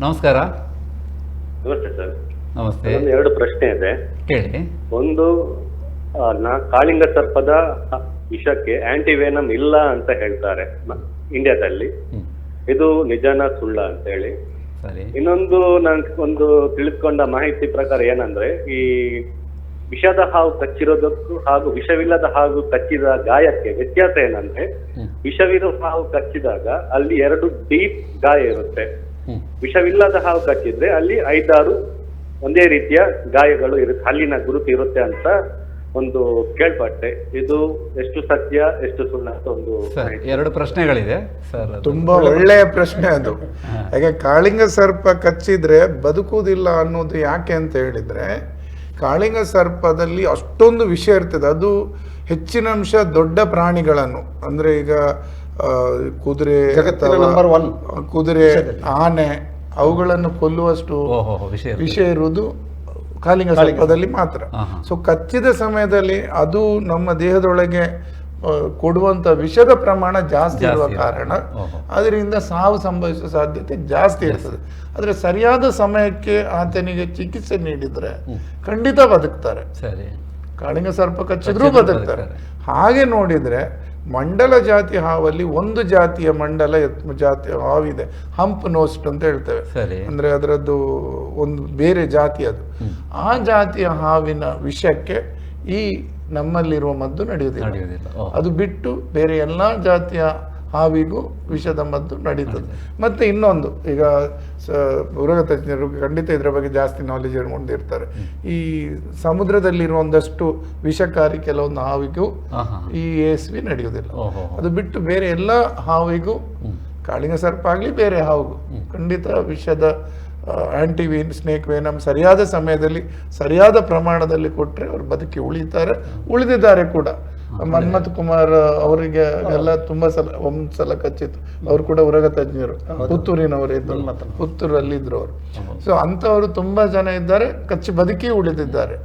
ನಮಸ್ಕಾರ. ನಮಸ್ತೆ ಸರ್. ನಮಸ್ತೆ. ಒಂದು ಎರಡು ಪ್ರಶ್ನೆ ಇದೆ. ಹೇಳಿ ಒಂದು ನಾ ಕಾಳಿಂಗ ಸರ್ಪದ ವಿಷಕ್ಕೆ ಆಂಟಿವೇನಮ್ ಇಲ್ಲ ಅಂತ ಹೇಳ್ತಾರೆ ಇಂಡಿಯಾದಲ್ಲಿ. ಇದು ನಿಜಾನ ಸುಳ್ಳ ಅಂತ ಹೇಳಿ ಇನ್ನೊಂದು ನಾನು ಒಂದು ತಿಳಿದುಕೊಂಡ ಮಾಹಿತಿ ಪ್ರಕಾರ ಏನಂದ್ರೆ ಈ ವಿಷದ ಹಾವು ಕಚ್ಚಿರೋದಕ್ಕೂ ಹಾಗೂ ವಿಷವಿಲ್ಲದ ಹಾವು ಕಚ್ಚಿದ ಗಾಯಕ್ಕೆ ವ್ಯತ್ಯಾಸ ಏನಂದ್ರೆ. ವಿಷವಿರೋ ಹಾವು ಕಚ್ಚಿದಾಗ ಅಲ್ಲಿ ಎರಡು ಡೀಪ್ ಗಾಯ ಇರುತ್ತೆ. ವಿಷವಿಲ್ಲದ ಹಾವು ಕಚ್ಚಿದ್ರೆ ಅಲ್ಲಿ ಐದಾರು ಒಂದೇ ರೀತಿಯ ಗಾಯಗಳು ಇರುತ್ತೆ. ಹಲ್ಲಿನ ಗುರುತು ಇರುತ್ತೆ ಅಂತ ಒಂದು ಕೇಳ್ಪಟ್ಟೆ. ಇದು ಎಷ್ಟು ಸತ್ಯ ಎಷ್ಟು ಸುಳ್ಳ ಅಂತ ಒಂದು ಸರ್ ಎರಡು ಪ್ರಶ್ನೆಗಳಿದೆ. ಸರ್ ತುಂಬಾ ಒಳ್ಳೆಯ ಪ್ರಶ್ನೆ ಅದು. ಹಾಗೆ ಕಾಳಿಂಗ ಸರ್ಪ ಕಚ್ಚಿದ್ರೆ ಬದುಕುವುದಿಲ್ಲ ಅನ್ನೋದು ಯಾಕೆ ಅಂತ ಹೇಳಿದ್ರೆ ಕಾಳಿಂಗ ಸರ್ಪದಲ್ಲಿ ಅಷ್ಟೊಂದು ವಿಷಯ ಇರ್ತದೆ. ಅದು ಹೆಚ್ಚಿನ ಅಂಶ ದೊಡ್ಡ ಪ್ರಾಣಿಗಳನ್ನು. ಅಂದ್ರೆ ಈಗ ಕುದುರೆ ನಂಬರ್ ಒನ್. ಕುದುರೆ ಆನೆ ಅವುಗಳನ್ನು ಕೊಲ್ಲುವಷ್ಟು ಓಹೋ ವಿಷಯ ಇರುವುದು ಕಾಲಿಂಗ ಸರ್ಪದಲ್ಲಿ ಮಾತ್ರ. ಸೊ ಕಚ್ಚಿದ ಸಮಯದಲ್ಲಿ ಅದು ನಮ್ಮ ದೇಹದೊಳಗೆ ಕೊಡುವಂತ ವಿಷದ ಪ್ರಮಾಣ ಜಾಸ್ತಿ ಇರುವ ಕಾರಣ ಅದರಿಂದ ಸಾವು ಸಂಭವಿಸುವ ಸಾಧ್ಯತೆ ಜಾಸ್ತಿ ಇರ್ತದೆ. ಆದ್ರೆ ಸರಿಯಾದ ಸಮಯಕ್ಕೆ ಆತನಿಗೆ ಚಿಕಿತ್ಸೆ ನೀಡಿದ್ರೆ ಖಂಡಿತ ಬದುಕ್ತಾರೆ. ಸರಿ. ಕಾಳಿಂಗ ಸರ್ಪ ಕಚ್ಚಿದ್ರೂ ಬದುಕ್ತಾರೆ. ಹಾಗೆ ನೋಡಿದ್ರೆ ಮಂಡಲ ಜಾತಿ ಹಾವಲ್ಲಿ ಒಂದು ಜಾತಿಯ ಮಂಡಲ ಜಾತಿಯ ಹಾವಿದೆ. ಹಂಪ್ ನೋಸ್ಟ್ ಅಂತ ಹೇಳ್ತೇವೆ. ಅಂದ್ರೆ ಅದರದ್ದು ಒಂದು ಬೇರೆ ಜಾತಿ ಅದು. ಆ ಜಾತಿಯ ಹಾವಿನ ವಿಷಕ್ಕೆ ಈ ನಮ್ಮಲ್ಲಿರುವ ಮದ್ದು ನಡೆಯುವುದಿಲ್ಲ. ಅದು ಬಿಟ್ಟು ಬೇರೆ ಎಲ್ಲಾ ಜಾತಿಯ ಹಾವಿಗೂ ವಿಷದ ಮದ್ದು ನಡೀತದೆ. ಮತ್ತೆ ಇನ್ನೊಂದು ಈಗ ಸ- ತಜ್ಞರು ಖಂಡಿತ ಇದರ ಬಗ್ಗೆ ಜಾಸ್ತಿ ನಾಲೆಜ್ ಹೊಂದಿರ್ತಾರೆ ಈ ಸಮುದ್ರದಲ್ಲಿರುವ ಒಂದಷ್ಟು ವಿಷಕಾರಿ ಕೆಲವೊಂದು ಹಾವಿಗೂ ಈ ಎಸ್ ವಿ ನಡೆಯುವುದಿಲ್ಲ. ಅದು ಬಿಟ್ಟು ಬೇರೆ ಎಲ್ಲ ಹಾವಿಗೂ ಕಾಳಿಂಗ ಸರ್ಪ ಆಗಲಿ ಬೇರೆ ಹಾವಿಗೂ ಖಂಡಿತ ವಿಷದ ಆಂಟಿವೀನ್ ಸ್ನೇಕ್ ವೇನಮ್ ಸರಿಯಾದ ಸಮಯದಲ್ಲಿ ಸರಿಯಾದ ಪ್ರಮಾಣದಲ್ಲಿ ಕೊಟ್ಟರೆ ಅವರು ಬದುಕಿ ಉಳಿತಾರೆ. ಉಳಿದಿದ್ದಾರೆ ಕೂಡ. ಮನ್ಮಥ್ ಕುಮಾರ್ ಅವರಿಗೆ ಎಲ್ಲ ತುಂಬಾ ಸಲ ಒಂದ್ ಸಲ ಕಚ್ಚಿತ್ತು. ಅವ್ರು ಕೂಡ ಉರಗ ತಜ್ಞರು. ಪುತ್ತೂರಿನವರು ಇದ್ರು. ಪುತ್ತೂರಲ್ಲಿ ಇದ್ರು ಅವರು. ಸೊ ಅಂತವರು ತುಂಬಾ ಜನ ಇದ್ದಾರೆ. ಕಚ್ಚಿ ಬದುಕಿ ಉಳಿದಿದ್ದಾರೆ.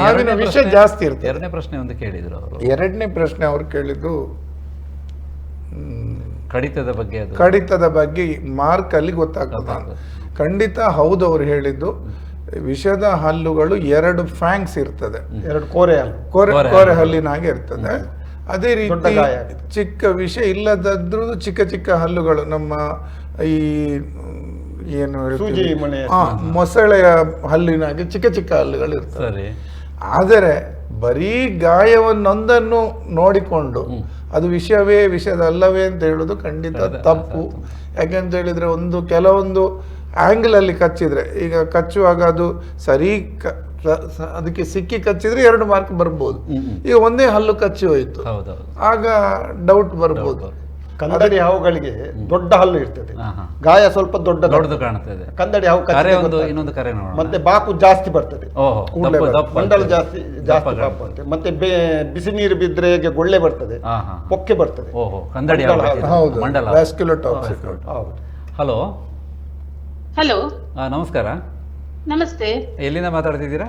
ಹಾವಿನ ವಿಷ ಜಾಸ್ತಿ ಇರುತ್ತೆ ಎರಡನೇ ಪ್ರಶ್ನೆ ಒಂದು ಕೇಳಿದ್ರು ಅವರು. ಎರಡನೇ ಪ್ರಶ್ನೆ ಅವ್ರು ಕೇಳಿದ್ದು ಕಡಿತದ ಬಗ್ಗೆ ಕಡಿತದ ಬಗ್ಗೆ ಮಾರ್ಕ್ ಅಲ್ಲಿ ಗೊತ್ತಾಗ್ತದ. ಖಂಡಿತ ಹೌದು ಅವ್ರು ಹೇಳಿದ್ದು. ವಿಷದ ಹಲ್ಲುಗಳು ಎರಡು ಫ್ಯಾಂಕ್ಸ್ ಇರ್ತದೆ. ಎರಡು ಕೋರೆ ಕೋರೆ ಕೋರೆ ಹಲ್ಲಿನಾಗೆ ಇರ್ತದೆ. ಅದೇ ರೀತಿ ಚಿಕ್ಕ ವಿಷ ಇಲ್ಲದದ್ರೂ ಚಿಕ್ಕ ಚಿಕ್ಕ ಹಲ್ಲುಗಳು ನಮ್ಮ ಈ ಏನು ಮೊಸಳೆಯ ಹಲ್ಲಿನ ಮೊನೆ ಆ, ಮೊಸಳೆಯ ಹಲ್ಲಿನಾಗೆ ಚಿಕ್ಕ ಚಿಕ್ಕ ಹಲ್ಲುಗಳು ಇರ್ತವೆ. ಸರಿ. ಆದರೆ ಬರೀ ಗಾಯವನ್ನೊಂದನ್ನು ನೋಡಿಕೊಂಡು ಅದು ವಿಷಯವೇ ವಿಷದಲ್ಲವೇ ಅಂತ ಹೇಳುದು ಖಂಡಿತ ತಪ್ಪು. ಯಾಕೆಂತ ಹೇಳಿದ್ರೆ ಒಂದು ಕೆಲವೊಂದು ಆಂಗಲ್ ಕಚ್ಚಿದರೆ ಕಚ್ಚಿದ್ರೆ ಈಗ ಕಚ್ಚುವಾಗ ಅದು ಸರಿ ಕ- ಅದಕ್ಕೆ ಸಿಕ್ಕಿ ಕಚ್ಚಿದ್ರೆ ಎರಡು ಮಾರ್ಕ್ ಬರ್ಬೋದು. ಈಗ ಒಂದೇ ಹಲ್ಲು ಕಚ್ಚಿ ಹೋಯ್ತು. ಆಗ ಡೌಟ್ ಬರ್ಬೋದು. ಕಂದಡಿ ಹಾವುಗಳಿಗೆ ದೊಡ್ಡ ಹಲ್ಲು ಇರ್ತದೆ. ಗಾಯ ಸ್ವಲ್ಪ ದೊಡ್ಡ ದೊಡ್ಡದು ಕಾಣ್ತದೆ ಕಂದಡಿ ಹಾವು ಇನ್ನೊಂದು ಕರೆ ಮತ್ತೆ ಬಾಕು ಜಾಸ್ತಿ ಬರ್ತದೆ. ಮಂಡಲ ಜಾಸ್ತಿ ಜಾಸ್ತಿ. ಬರ್ತದೆ ಮತ್ತೆ ಬೆ- ಬಿಸಿ ನೀರು ಬಿದ್ರೆ ಹೇಗೆ ಗೊಳ್ಳೆ ಬರ್ತದೆ. ಪೊಕ್ಕೆ ಬರ್ತದೆ. ಓಹೋ ಕಂದಡಿ ಮಂಡಲ ಹಾವು ಹಾವು. ಹೌದು. Hello hello. ನಮಸ್ಕಾರ. ನಮಸ್ತೆ. ಎಲ್ಲಿಂದ ಮಾತಾಡ್ತಿದ್ದೀರಾ?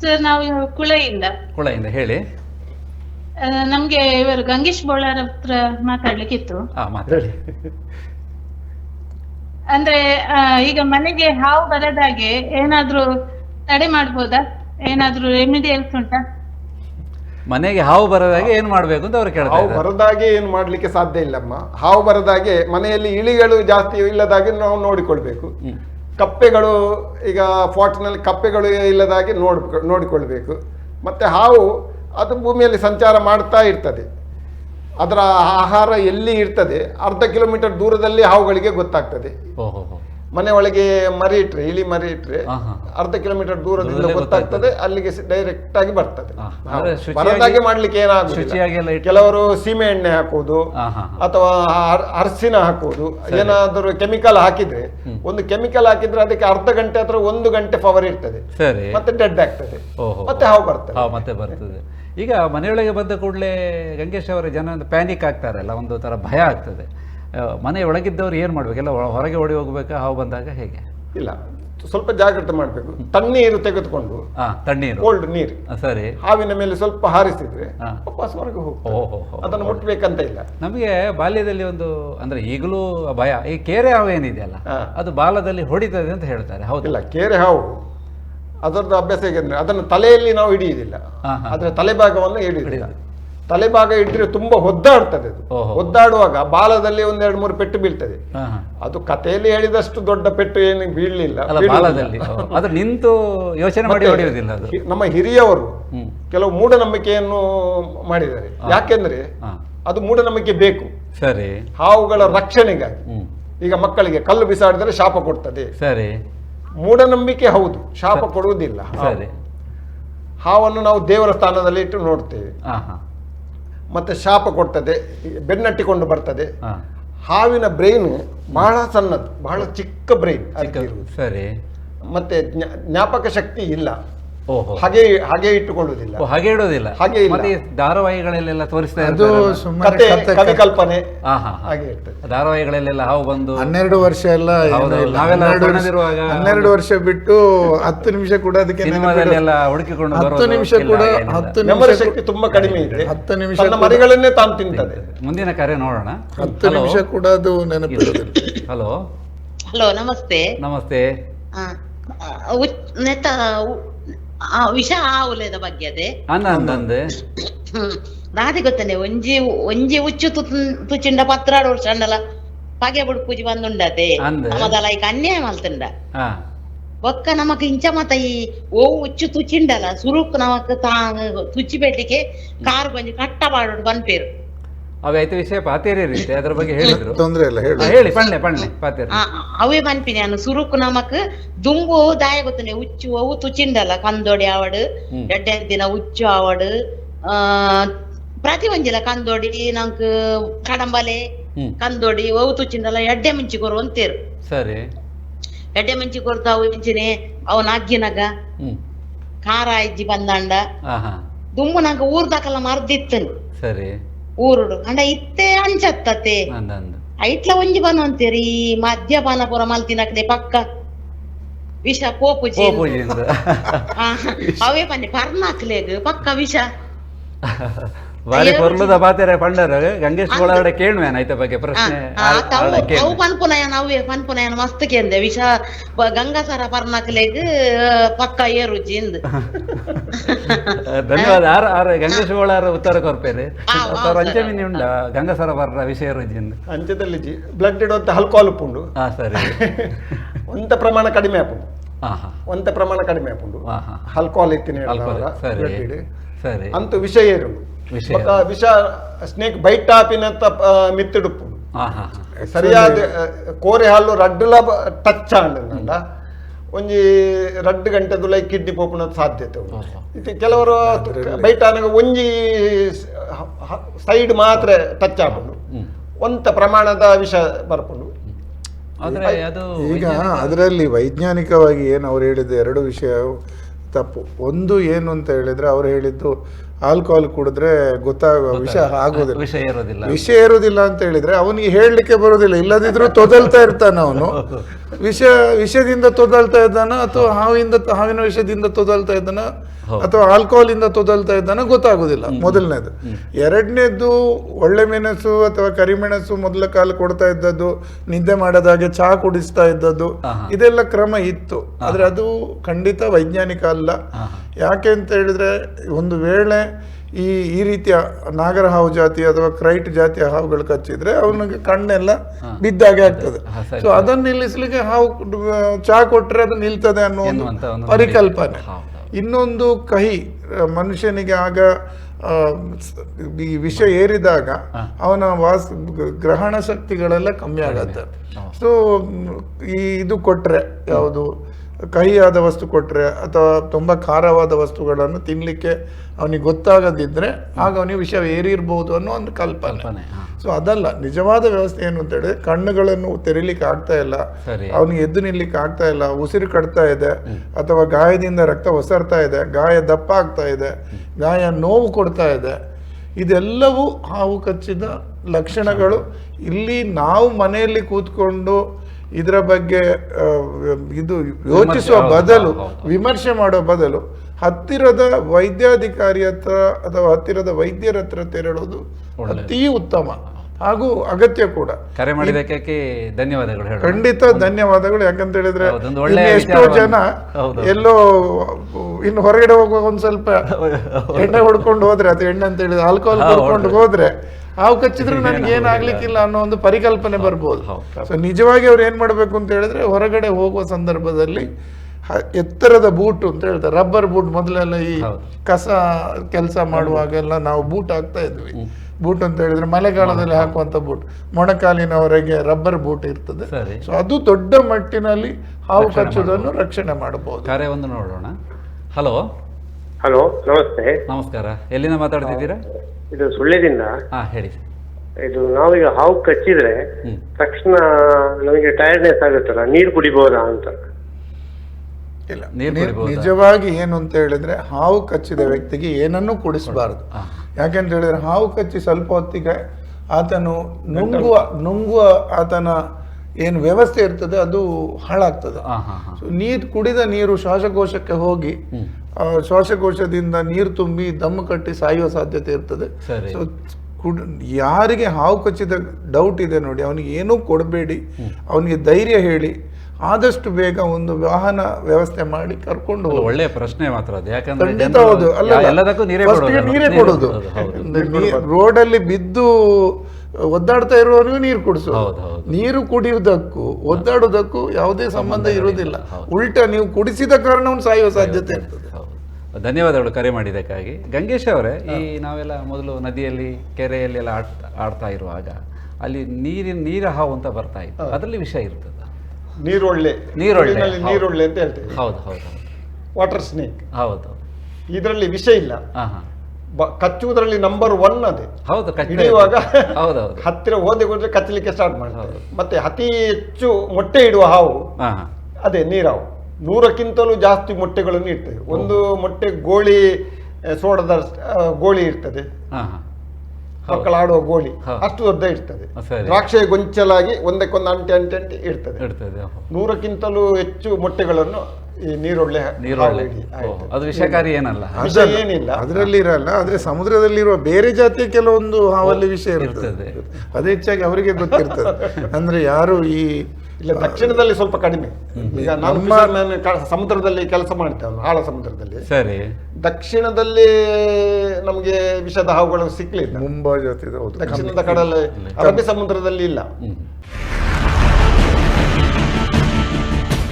ಸರ್ ನಾವು ಕುಳೆಯಿಂದ. ಕುಳೆಯಿಂದ ಹೇಳಿ. ಆ, ನಮ್ಗೆ ಇವರು ಗಂಗೇಶ್ ಬೋಳಾರ್ ಹತ್ರ ಮಾತಾಡ್ಲಿಕ್ಕಿತ್ತು. ಮಾತಾಡಿ. ಅಂದ್ರೆ ಆ, ಈಗ ಮನೆಗೆ ಹಾವು ಬರದಾಗೆ ಏನಾದ್ರೂ ತಡೆ ಮಾಡ್ಬೋದಾ? ಏನಾದ್ರೂ ರೆಮಿಡಿಯಲ್ಸ್ ಉಂಟಾ? ಮನೆಗೆ ಹಾವು ಬರದಾಗೆ ಏನು ಮಾಡಬೇಕು ಅಂತ ಅವ್ರು ಕೇಳ್ತಾರೆ ಹಾವು ಬರದಾಗೆ ಏನು ಮಾಡ್ಲಿಕ್ಕೆ ಸಾಧ್ಯ ಇಲ್ಲಮ್ಮ. ಹಾವು ಬರದಾಗೆ ಮನೆಯಲ್ಲಿ ಇಳಿಗಳು ಜಾಸ್ತಿ ಇಲ್ಲದಾಗೆ ನಾವು ನೋಡಿಕೊಳ್ಬೇಕು. ಕಪ್ಪೆಗಳು ಈಗ ಫಾಟ್ನಲ್ಲಿ ಕಪ್ಪೆಗಳು ಇಲ್ಲದಾಗೆ ನೋಡ್ ನೋಡಿಕೊಳ್ಬೇಕು. ಮತ್ತೆ ಹಾವು ಅದು ಭೂಮಿಯಲ್ಲಿ ಸಂಚಾರ ಮಾಡ್ತಾ ಇರ್ತದೆ. ಅದರ ಆಹಾರ ಎಲ್ಲಿ ಇರ್ತದೆ? ಅರ್ಧ ಕಿಲೋಮೀಟರ್ ದೂರದಲ್ಲಿ ಹಾವುಗಳಿಗೆ ಗೊತ್ತಾಗ್ತದೆ. ಓಹೋ ಮನೆ ಒಳಗೆ ಮರಿ ಇಟ್ರೆ ಇಳಿ ಮರಿ ಇಟ್ರೆ. ಅರ್ಧ ಕಿಲೋಮೀಟರ್ ದೂರದಿಂದ ಗೊತ್ತಾಗ್ತದೆ. ಅಲ್ಲಿಗೆ ಡೈರೆಕ್ಟ್ ಆಗಿ ಬರ್ತದೆ. ಬರದಾಗೆ ಮಾಡ್ಲಿಕ್ಕೆ ಏನಾದ್ರು ಎಲ್ಲ ಕೆಲವರು ಸೀಮೆ ಎಣ್ಣೆ ಹಾಕುವುದು. ಅಥವಾ ಅರ್ಸಿನ ಹಾಕುವುದು ಏನಾದರೂ ಕೆಮಿಕಲ್ ಹಾಕಿದ್ರೆ ಒಂದು ಕೆಮಿಕಲ್ ಹಾಕಿದ್ರೆ ಅದಕ್ಕೆ ಅರ್ಧ ಗಂಟೆ ಅಥವಾ ಒಂದು ಗಂಟೆ ಪವರ್ ಇರ್ತದೆ. ಮತ್ತೆ ಡೆಡ್ ಆಗ್ತದೆ. ಮತ್ತೆ ಹಾವು ಬರ್ತದೆ. ಮತ್ತೆ ಬರ್ತದೆ. ಈಗ ಮನೆಯೊಳಗೆ ಬಂದ ಕೂಡಲೇ ಗಂಗೇಶ್ ಅವರ ಜನ ಪ್ಯಾನಿಕ್ ಆಗ್ತಾರಲ್ಲ ಒಂದು ತರ ಭಯ ಆಗ್ತದೆ. ಮನೆ ಒಳಗಿದ್ದವ್ರು ಏನು ಮಾಡ್ಬೇಕು? ಎಲ್ಲ ಹೊರಗೆ ಓಡಿ ಹೋಗ್ಬೇಕಾ? ಹಾವು ಬಂದಾಗ ಹೇಗೆ? ಇಲ್ಲ. ಸ್ವಲ್ಪ ಜಾಗ್ರತೆ ಮಾಡಬೇಕು. ತಣ್ಣೀರು ತೆಗೆದುಕೊಂಡು ತಣ್ಣೀರು. ಕೋಲ್ಡ್ ನೀರು. ಸರಿ. ಹಾವಿನ ಮೇಲೆ ಸ್ವಲ್ಪ ಹಾರಿಸಿದ್ರೆ. ವಾಪಸ್ ಹೊರಗೆ ಹೋಗ್ತದೆ. ಅದನ್ನು ಮುಟ್ಬೇಕಂತ ಇಲ್ಲ. ನಮಗೆ ಬಾಲ್ಯದಲ್ಲಿ ಒಂದು ಅಂದ್ರೆ ಈಗಲೂ ಭಯ. ಈ ಕೆರೆ ಹಾವು ಏನಿದೆಯಲ್ಲ. ಅದು ಬಾಲದಲ್ಲಿ ಹೊಡಿತದೆ ಅಂತ ಹೇಳ್ತಾರೆ. ಹೌದಿಲ್ಲ ಕೆರೆ ಹಾವು ಅದರದ್ದು ಅಭ್ಯಾಸ ಹೇಗೆಂದ್ರೆ ಅದನ್ನು ತಲೆಯಲ್ಲಿ ನಾವು ಹಿಡಿಯುವುದಿಲ್ಲ. ಅದರ ತಲೆಭಾಗವನ್ನು ಹಿಡಿಯುವುದಿಲ್ಲ. ತಲೆಭಾಗ ಇಟ್ಟರೆ ತುಂಬಾ ಒದ್ದಾಡ್ತದೆ ಅದು. ಒದ್ದಾಡುವಾಗ ಬಾಲದಲ್ಲಿ ಒಂದೆರಡು ಮೂರು ಪೆಟ್ಟು ಬೀಳ್ತದೆ. ಅದು ಕಥೆಯಲ್ಲಿ ಹೇಳಿದಷ್ಟು ದೊಡ್ಡ ಪೆಟ್ಟು ಏನು ಬೀಳಲಿಲ್ಲ. ಅದು ನಿಂತು ಯೋಚನೆ ಮಾಡಿ ಹೊಡೆಯುವುದಿಲ್ಲ ನಮ್ಮ ಹಿರಿಯವರು ಕೆಲವು ಮೂಢನಂಬಿಕೆಯನ್ನು ಮಾಡಿದ್ದಾರೆ. ಯಾಕೆಂದ್ರೆ ಅದು ಮೂಢನಂಬಿಕೆ ಬೇಕು. ಸರಿ. ಹಾವುಗಳ ರಕ್ಷಣೆಗಾಗಿ. ಈಗ ಮಕ್ಕಳಿಗೆ ಕಲ್ಲು ಬಿಸಾಡಿದರೆ ಶಾಪ ಕೊಡ್ತದೆ. ಸರಿ. ಮೂಢನಂಬಿಕೆ ಹೌದು. ಶಾಪ ಕೊಡುವುದಿಲ್ಲ. ಹಾವನ್ನು ನಾವು ದೇವರ ಸ್ಥಾನದಲ್ಲಿ ಇಟ್ಟು ನೋಡ್ತೇವೆ. ಮತ್ತೆ ಶಾಪ ಕೊಡ್ತದೆ ಬೆನ್ನಟ್ಟಿಕೊಂಡು ಬರ್ತದೆ. ಹಾವಿನ ಬ್ರೈನ್ ಬಹಳ ಸಣ್ಣದು ಬಹಳ ಚಿಕ್ಕ ಬ್ರೈನ್ ಚಿಕ್ಕ ಸರಿ. ಮತ್ತೆ ಜ್ಞಾ- ಜ್ಞಾಪಕ ಶಕ್ತಿ ಇಲ್ಲ. ಹಾಗೆ ಹಾಗೆ ಇಟ್ಟುಕೊಳ್ಳುವುದಿಲ್ಲ. ಹಾಗೆ ಇಡೋದಿಲ್ಲ. ಹಾಗೆ. ಮತ್ತೆ ಧಾರಾವಾಹಿಗಳಲ್ಲೆಲ್ಲ ತೋರಿಸ್ತಾ ಅದು ಸುಮ್ಮನೆ ಕತೆ ಕಲ್ಪನೆ. ಹಾ ಹಾ ಹಾ. ಹಾಗೆ ಇರ್ತದೆ. ಧಾರಾವಾಹಿಗಳಲ್ಲೆಲ್ಲ ಹಾವು ಬಂದು ಹನ್ನೆರಡು ವರ್ಷ ಎಲ್ಲ. ನಾವೆಲ್ಲ ಹನ್ನೆರಡು ವರ್ಷ- ಸಣ್ಣದಿರುವಾಗ ಹನ್ನೆರಡು ವರ್ಷ ಬಿಟ್ಟು ಹತ್ತು ನಿಮಿಷ ಕೂಡ ಅದಕ್ಕೆ ಸಿನಿಮಾದಲ್ಲೆಲ್ಲ ಹುಡುಕಿಕೊಂಡು ಹತ್ತು ನಿಮಿಷ ಕೂಡ. ಹತ್ತು ನಿಮಿಷ ಶಕ್ತಿ ತುಂಬಾ ಕಡಿಮೆ ಇದೆ. ಹತ್ತು ನಿಮಿಷ ಮರಿಗಳನ್ನೇ ತಾನು ತಿಂತದೆ. ಮುಂದಿನ ಕಾರ್ಯ ನೋಡೋಣ. ಹತ್ತು ನಿಮಿಷ ಕೂಡ ಅದು ನೆನಪಿರೋದಿಲ್ಲ ಹಲೋ? ಹಲೋ ನಮಸ್ತೆ. ನಮಸ್ತೆ. ನೆತ್ತ ಆ, ವಿಷ ಆವುಲೆದ ಬಗ್ಗೆ ಅದೇ. ನಾದಿ ಗೊತ್ತನೆ ಒಂಜಿ ಒಂಜಿ ಉಚ್ಚು ತುಚಿಂಡ ಪತ್ರಾಡು ವರ್ಷ ಪಗೆ ಬುಡ್ಪುಜಿ ಬಂದುಂಡತೆ. ಅಂದೆ. ನಮ್ಮದಲ್ಲ ಈಗ ಅನ್ಯಾಯ ಮಲ್ತುಂಡ ಒಕ್ಕ ನಮಕ್ ಇಂಚ ಮತ ಈ ಓ ಉಚ್ಚು ತುಚಿಂಡಲ ಸುರುಕ್ ನಮಕ್ ತಾ ತುಚ್ಚಿ ಬೆಟ್ಟಿಗೆ ಕಾರು ಕೊಂಚ ಕಟ್ಟ ಮಾಡೋಡು ಬನ್ಪೇರು ಅವೆ ಐತೆ ವಿಷಯ ಪಾತೇರಿ ರೀತಿ ಅದ್ರ ಬಗ್ಗೆ ಹೇಳಿದ್ರು. ತೊಂದ್ರೆ ಇಲ್ಲ ಹೇಳಿ. ಹೇಳಿ ಪಣ್ಣೆ ಪಣ್ಣೆ ಪಾತೇರಿ. ಅವೇ ಬನ್ಪಿನಿ ಅನ್ನು ಸುರುಕ್ ನಮಕ್ ದುಂಬು ದಾಯ ಗೊತ್ತನೆ ಉಚ್ಚು ಅವು ತುಚಿಂಡಲ ಕಂದೋಡಿ ಆವಡು. ಎಡ್ಡೆ ದಿನ ಉಚ್ಚು ಆವಡು ಆ ಪ್ರತಿ ಒಂಜಿಲ ಕಂದೋಡಿ ನಂಕ್ ಕಡಂಬಲೆ ಕಂದೋಡಿ ಅವು ತುಚಿಂಡಲ ಎಡ್ಡೆ ಮಿಂಚಿ ಕೊರು ಅಂತೇರು. ಸರಿ. ಎಡ್ಡೆ ಮಿಂಚಿ ಕೊರ್ತಾವು ಇಂಚಿನೆ ಅವು ನಗ್ಗಿನಗ ಹ್ಮ್. ಖಾರ ಇಜ್ಜಿ ಬಂದಾಂಡ. ದುಂಬು ನಂಗ ಊರ್ದಾಕಲ್ಲ ಮರ್ದಿತ್ತನು ಸರಿ. ಊರುಡು. ಅಂಡ ಇತ್ತೆ ಅಂಚತ್ತತೆ ಐಟ್ಲ ಒಂಜಿ ಈ ಮದ್ಯಪಾನ ಪುರ ಮಲ್ತಿನಕ್ಲೆ ಪಕ್ಕ. ವಿಷ ಪೋಪುಜಿ ಅವೇ ಬನ್ನಿ ಪರ್ನಾಕ್ಲೇಗ್ ಪಕ್ಕ ವಿಷ. ಬಾರಿ ಕೊರ್ಲುದ ಪಾತೆರೆ ಗಂಗೇಶ್ ಒಳಗಡೆ ಕೇಳುವೇನ ಐತ ಬಗ್ಗೆ ಪ್ರಶ್ನೆ ಅವು ಪನ್ಪುನಯನ ಅವೇ ಪನ್ಪುನಯನ ಮಸ್ತ್ ಕೇಂದೆ. ವಿಷ ಗಂಗಾಸರ ಪರ್ನಾಕ್ಲೇಗ್ ಪಕ್ಕ ಏರುಜಿ ಇಂದ್ ಧನ್ಯವಾದ. ಆರ ಆರ ಗಂಗೇಶ್ ಒಳಾರ ಉತ್ತರ ಕೊರ್ಪೇರಿ ಸರ್ ಸರ್. ಅಂಚಮಿನಿ ಉಂಡ ಗಂಗಸರ ಬರ್ರ ವಿಷಯ ರುಜಿಂದ ಅಂಚದಲ್ಲಿ ಜಿ ಬ್ಲಡ್ ಇಡುವಂತ ಹಲ್ಕೋಲ್ ಉಪ್ಪುಂಡು ಹಾ ಸರಿ. ಒಂತ ಪ್ರಮಾಣ ಕಡಿಮೆ ಆಪುಂಡು ಒಂತ ಪ್ರಮಾಣ ಕಡಿಮೆ ಆಪುಂಡು ಹಲ್ಕೋಲ್ ಇತ್ತಿನ ಸರಿ. ಸರಿ. ಅಂತೂ ವಿಷಯ. ಏರು ವಿಷ ಸ್ನೇಕ್ ಬೈಟ್ ಆಪಿನಂತ ಮಿತ್ತಿಡುಪ್ಪುಂಡು ಹಾ ಹಾ ಹಾ. ಸರಿಯಾದ ಕೋರೆ ಹಾಲು ರಡ್ಡುಲ ಟಚ್ ಆಂಡ ಒಂಜಿ ರಡ್ಡು ಗಂಟೆ ದುಲೈ ಕಿಡ್ನಿ ಪೋಪುನ ಸಾಧ್ಯತೆ ಉಂಟು. ಕೆಲವರು ಬೈಟಾನಾಗ ಒಂಜಿ ಸೈಡ್ ಮಾತ್ರ ಟಚ್ ಒಂದ ಒಂತ ಪ್ರಮಾಣದ ವಿಷ ಬರ್ಕೊಂಡು ಆದ್ರೆ ಅದು ಈಗ ಅದರಲ್ಲಿ ವೈಜ್ಞಾನಿಕವಾಗಿ ಏನು ಅವ್ರು ಹೇಳಿದ ಎರಡು ವಿಷಯ ತಪ್ಪು. ಒಂದು ಏನು ಅಂತ ಹೇಳಿದ್ರೆ ಅವ್ರು ಹೇಳಿದ್ದು ಆಲ್ಕೋಹಾಲ್ ಕುಡಿದ್ರೆ ಗೊತ್ತಾಗ ವಿಷ ಆಗೋದಿಲ್ಲ. ವಿಷಯ ಇರೋದಿಲ್ಲ. ವಿಷಯ ಇರೋದಿಲ್ಲ ಅಂತ ಹೇಳಿದ್ರೆ ಅವನಿಗೆ ಹೇಳಲಿಕ್ಕೆ ಬರೋದಿಲ್ಲ. ಇಲ್ಲದಿದ್ರೂ ತೊದಲ್ತಾ ಇರ್ತಾನೆ ಅವನು. ವಿಷ ವಿಷದಿಂದ ತೊದಲ್ತಾ ಇದ್ದಾನ ಅಥವಾ ಹಾವಿಂದ ಹಾವಿನ ವಿಷದಿಂದ ತೊದಲ್ತಾ ಇದ್ದಾನ ಅಥವಾ ಆಲ್ಕೋಹಾಲ್ ಇಂದ ತೊದಲ್ತಾ ಇದ್ದಾನ ಗೊತ್ತಾಗೋದಿಲ್ಲ. ಮೊದಲನೇದು. ಎರಡನೇದು ಒಳ್ಳೆ ಮೆಣಸು ಅಥವಾ ಕರಿಮೆಣಸು ಮೊದಲ ಕಾಲ ಕೊಡ್ತಾ ಇದ್ದದ್ದು ನಿದ್ದೆ ಮಾಡದಾಗೆ ಚಹಾ ಕುಡಿಸ್ತಾ ಇದ್ದದ್ದು ಇದೆಲ್ಲ ಕ್ರಮ ಇತ್ತು. ಆದ್ರೆ ಅದು ಖಂಡಿತ ವೈಜ್ಞಾನಿಕ ಅಲ್ಲ. ಯಾಕೆ ಅಂತ ಹೇಳಿದ್ರೆ ಒಂದು ವೇಳೆ ಈ ಈ ರೀತಿಯ ನಾಗರ ಹಾವು ಜಾತಿ ಅಥವಾ ಕ್ರೈಟ್ ಜಾತಿಯ ಹಾವುಗಳು ಕಚ್ಚಿದ್ರೆ ಅವನಿಗೆ ಕಣ್ಣೆಲ್ಲ ಬಿದ್ದಾಗೆ ಆಗ್ತದೆ. ಸೊ ಅದನ್ನು ನಿಲ್ಲಿಸಲಿಕ್ಕೆ ಹಾವು ಚಾ ಕೊಟ್ಟರೆ ಅದು ನಿಲ್ತದೆ ಅನ್ನೋ ಒಂದು ಪರಿಕಲ್ಪನೆ. ಇನ್ನೊಂದು ಕಹಿ ಮನುಷ್ಯನಿಗೆ ಆಗ ಈ ವಿಷ ಏರಿದಾಗ ಅವನ ವಾಸ ಗ್ರಹಣ ಶಕ್ತಿಗಳೆಲ್ಲ ಕಮ್ಮಿ ಆಗತ್ತೆ. ಸೊ ಈ ಇದು ಕೊಟ್ಟರೆ ಯಾವುದು? ಕಹಿಯಾದ ವಸ್ತು ಕೊಟ್ಟರೆ ಅಥವಾ ತುಂಬ ಖಾರವಾದ ವಸ್ತುಗಳನ್ನು ತಿನ್ನಲಿಕ್ಕೆ ಅವನಿಗೆ ಗೊತ್ತಾಗದಿದ್ದರೆ ಆಗ ಅವನಿಗೆ ವಿಷ ಏರಿರ್ಬೋದು ಅನ್ನೋ ಒಂದು ಕಲ್ಪನೆ. ಸೊ ಅದಲ್ಲ ನಿಜವಾದ ವ್ಯವಸ್ಥೆ ಏನು ಅಂತ ಹೇಳಿದ್ರೆ ಕಣ್ಣುಗಳನ್ನು ತೆರೀಲಿಕ್ಕೆ ಆಗ್ತಾ ಇಲ್ಲ. ಅವನಿಗೆ ಎದ್ದು ನಿಲ್ಲಿಕ್ಕೆ ಆಗ್ತಾ ಇಲ್ಲ. ಉಸಿರು ಕಟ್ತಾ ಇದೆ. ಅಥವಾ ಗಾಯದಿಂದ ರಕ್ತ ಒಸರ್ತಾ ಇದೆ. ಗಾಯ ದಪ್ಪ ಆಗ್ತಾ ಇದೆ. ಗಾಯ ನೋವು ಕೊಡ್ತಾ ಇದೆ. ಇದೆಲ್ಲವೂ ಹಾವು ಕಚ್ಚಿದ ಲಕ್ಷಣಗಳು. ಇಲ್ಲಿ ನಾವು ಮನೆಯಲ್ಲಿ ಕೂತ್ಕೊಂಡು ಇದರ ಬಗ್ಗೆ ಇದು ಯೋಚಿಸುವ ಬದಲು. ವಿಮರ್ಶೆ ಮಾಡೋ ಬದಲು ಹತ್ತಿರದ ವೈದ್ಯಾಧಿಕಾರಿ ಹತ್ರ ಅಥವಾ ಹತ್ತಿರದ ವೈದ್ಯರ ಹತ್ರ ತೆರಳುವುದು. ಅತಿ ಉತ್ತಮ ಹಾಗೂ ಅಗತ್ಯ ಕೂಡ ಕರೆ ಮಾಡಿದಕ್ಕೆ ಧನ್ಯವಾದಗಳು ಖಂಡಿತ ಧನ್ಯವಾದಗಳು ಯಾಕಂತ ಹೇಳಿದ್ರೆ ಎಷ್ಟೋ ಜನ ಎಲ್ಲೋ ಇನ್ನು ಹೊರಗಡೆ ಹೋಗುವಾಗ ಒಂದ್ ಸ್ವಲ್ಪ ಎಣ್ಣೆ ಹೊಡ್ಕೊಂಡು ಹೋದ್ರೆ ಅದು ಎಣ್ಣೆ ಅಂತ ಹೇಳಿದ್ರೆ ಆಲ್ಕೋಹಾಲ್ ಹೊಡ್ಕೊಂಡು ಹೌದು. ಹೋದ್ರೆ ಹಾವು ಕಚ್ಚಿದ್ರೆ ನನಗೆ. ಏನಾಗ್ಲಿಕ್ಕಿಲ್ಲ ಅನ್ನೋ ಒಂದು ಪರಿಕಲ್ಪನೆ ಬರ್ಬೋದು. ಸೊ ನಿಜವಾಗಿ ಅವ್ರು ಏನ್ ಮಾಡ್ಬೇಕು ಅಂತ ಹೇಳಿದ್ರೆ ಹೊರಗಡೆ ಹೋಗುವ ಸಂದರ್ಭದಲ್ಲಿ ಎತ್ತರದ ಬೂಟ್ ಅಂತ ಹೇಳ್ತಾರೆ. ರಬ್ಬರ್ ಬೂಟ್ ಮೊದಲೆಲ್ಲ ಈ ಕಸ ಕೆಲಸ ಮಾಡುವಾಗೆಲ್ಲ ನಾವು ಬೂಟ್ ಹಾಕ್ತಾ ಇದ್ವಿ. ಬೂಟ್ ಅಂತ ಹೇಳಿದ್ರೆ ಮಳೆಗಾಲದಲ್ಲಿ ಹಾಕುವಂತ ಬೂಟ್. ಮೊಣಕಾಲಿನವರೆಗೆ ರಬ್ಬರ್ ಬೂಟ್ ಇರ್ತದೆ. ಸರಿ. ಸೊ ಅದು ದೊಡ್ಡ ಮಟ್ಟಿನಲ್ಲಿ ಹಾವು ಕಚ್ಚುವುದನ್ನು ರಕ್ಷಣೆ ಮಾಡಬಹುದು. ಕರೆ ಒಂದು ನೋಡೋಣ. ಹಲೋ ಹಲೋ ನಮಸ್ತೆ. ನಮಸ್ಕಾರ. ಎಲ್ಲಿಂದ ಮಾತಾಡ್ತಿದ್ದೀರಾ? ಇದು ಸುಳ್ಳ್ಯದಿಂದ ಹಾ ಹೇಳಿ. ಇದು ನಾವೀಗ ಹಾವು ಕಚ್ಚಿದ್ರೆ ಹ್ಮ್. ತಕ್ಷಣ ನಮಗೆ ಟೈರ್ಡ್ನೆಸ್ ಆಗುತ್ತಲ್ಲ ನೀರು ಕುಡಿಬಹುದಾ ಅಂತ. ಇಲ್ಲ ನೀರು ನಿ- ಕುಡಿಬಹುದಾ? ನಿಜವಾಗಿ ಏನು ಅಂತ ಹೇಳಿದ್ರೆ ಹಾವು ಕಚ್ಚಿದ ವ್ಯಕ್ತಿಗೆ ಏನನ್ನೂ ಕುಡಿಸಬಾರದು. ಹಾ. ಯಾಕೆಂತ ಹೇಳಿದ್ರೆ ಹಾವು ಕಚ್ಚಿ ಸ್ವಲ್ಪ ಹೊತ್ತಿಗೆ ಆತನು ನುಂಗುವ ನುಂಗುವ ಆತನ ಏನು ವ್ಯವಸ್ಥೆ ಇರ್ತದೆ ಅದು ಹಾಳಾಗ್ತದೆ. ಹಾ ಹಾ ಹಾ. ಸೊ ನೀರು ಕುಡಿದ ನೀರು ಶ್ವಾಸಕೋಶಕ್ಕೆ ಹೋಗಿ ಶ್ವಾಸಕೋಶದಿಂದ ನೀರು ತುಂಬಿ ದಮ್ಮು ಕಟ್ಟಿ ಸಾಯುವ ಸಾಧ್ಯತೆ ಇರ್ತದೆ. ಸೊ ಕುಡ್ ಯಾರಿಗೆ ಹಾವು ಕಚ್ಚಿದ ಡೌಟ್ ಇದೆ ನೋಡಿ ಅವನಿಗೆ ಏನೂ ಕೊಡಬೇಡಿ. ಅವನಿಗೆ ಧೈರ್ಯ ಹೇಳಿ ಆದಷ್ಟು ಬೇಗ ಒಂದು ವಾಹನ ವ್ಯವಸ್ಥೆ ಮಾಡಿ ಕರ್ಕೊಂಡು ಒಳ್ಳೆಯ ಪ್ರಶ್ನೆ ಮಾತ್ರ ಅದು. ಯಾಕಂದ್ರೆ ನೀರೇ ಕೊಡೋದು. ರೋಡಲ್ಲಿ ಬಿದ್ದು ಒದ್ದಾಡ್ತಾ ಇರುವವನಿಗೂ ನೀರು ಕುಡಿಸು. ಹೌದು, ಹೌದು. ನೀರು ಕುಡಿಯುವುದಕ್ಕೂ ಒದ್ದಾಡುವುದಕ್ಕೂ ಯಾವುದೇ ಸಂಬಂಧ ಇರುವುದಿಲ್ಲ. ಉಲ್ಟ ನೀವು ಕುಡಿಸಿದ ಕಾರಣ ಅವ್ನು ಸಾಯುವ ಸಾಧ್ಯತೆ ಇರ್ತದೆ. ಹೌದು. ಧನ್ಯವಾದಗಳು ಕರೆ ಮಾಡಿದ್ದಕ್ಕಾಗಿ. ಗಂಗೇಶ್ ಅವರೇ ಈ ನಾವೆಲ್ಲ ಮೊದಲು ನದಿಯಲ್ಲಿ ಕೆರೆಯಲ್ಲಿ ಎಲ್ಲ ಆಡ್ತಾ ಆಡ್ತಾ ಇರುವಾಗ ಅಲ್ಲಿ ನೀರಿನ ನೀರ ಹಾವು ಅಂತ ಬರ್ತಾ ಇತ್ತು. ಅದರಲ್ಲಿ ವಿಷಯ ಇರ್ತದೆ. ನೀರೊಳ್ಳೆ. ನೀರೊಳ್ಳೆ. ನೀರೊಳ್ಳೆ ಅಂತ ಹೇಳ್ತೇವೆ. ಹೌದು ಹೌದು ವಾಟರ್ ಸ್ನೇಕ್ ಹೌದು ಇದರಲ್ಲಿ ವಿಷಯ ಇಲ್ಲ. ಹಾ ಹಾ ಬ- ಕಚ್ಚುವುದರಲ್ಲಿ ನಂಬರ್ ಒನ್ ಅದೇ. ಹೌದು ಹಿಡಿಯುವಾಗ ಇರ್ತದೆ. ಹೌದು ಹತ್ತಿರ ಹೋದೆ ಕೊಟ್ಟರೆ ಕಚ್ಚಲಿಕ್ಕೆ ಸ್ಟಾರ್ಟ್ ಮಾಡ್ತಾರೆ. ಮತ್ತೆ ಅತಿ ಹೆಚ್ಚು ಮೊಟ್ಟೆ ಇಡುವ ಹಾವು ಅದೇ ನೀರಾವು. ನೂರಕ್ಕಿಂತಲೂ ಜಾಸ್ತಿ ಮೊಟ್ಟೆಗಳನ್ನು ಇಡ್ತದೆ. ಒಂದು ಮೊಟ್ಟೆ ಗೋಳಿ ಸೋಡದ ಗೋಳಿ ಇರ್ತದೆ. ಹಾ ಹಾ. ಮಕ್ಕಳು ಆಡುವ ಗೋಳಿ ಅಷ್ಟು ದೊಡ್ಡ ಇರ್ತದೆ. ದ್ರಾಕ್ಷೆ ಗೊಂಚಲಾಗಿ ಒಂದಕ್ಕೊಂದು ಅಂಟೆ ಅಂಟೆ ಅಂಟೆ ಇರ್ತದೆ. ನೂರಕ್ಕಿಂತಲೂ ಹೆಚ್ಚು ಮೊಟ್ಟೆಗಳನ್ನು ಈ ನೀರೊಳ್ಳೆ ನೀರೊಳ್ಳೆ. ಅದು ವಿಷಕಾರಿ ಏನಲ್ಲ. ಏನಿಲ್ಲ. ಅದರಲ್ಲಿ ಇರಲ್ಲ ಆದ್ರೆ ಸಮುದ್ರದಲ್ಲಿರುವ ಬೇರೆ ಜಾತಿಯ ಕೆಲವೊಂದು ಹಾವಲ್ಲಿ ವಿಷಯ ಇರ್ತದೆ. ಅದೇ ಹೆಚ್ಚಾಗಿ ಅವರಿಗೆ ಗೊತ್ತಿರ್ತದೆ. ಅಂದ್ರೆ ಯಾರು ಈ ಇಲ್ಲ ದಕ್ಷಿಣದಲ್ಲಿ ಸ್ವಲ್ಪ ಕಡಿಮೆ. ಈಗ ನಾನು ನಮ್ಮ- ಸಮುದ್ರದಲ್ಲಿ ಕೆಲಸ ಮಾಡ್ತೇವೆ ಆಳ ಸಮುದ್ರದಲ್ಲಿ. ಸರಿ. ದಕ್ಷಿಣದಲ್ಲಿ ನಮಗೆ ವಿಷದ ಹಾವುಗಳು ಸಿಕ್ಲಿಲ್ಲ. ಮುಂಬೈ ಜಾತಿ ಹೌದು. ದಕ್ಷಿಣದ ಕಡಲ ಅರಬ್ಬಿ ಸಮುದ್ರದಲ್ಲಿ ಇಲ್ಲ.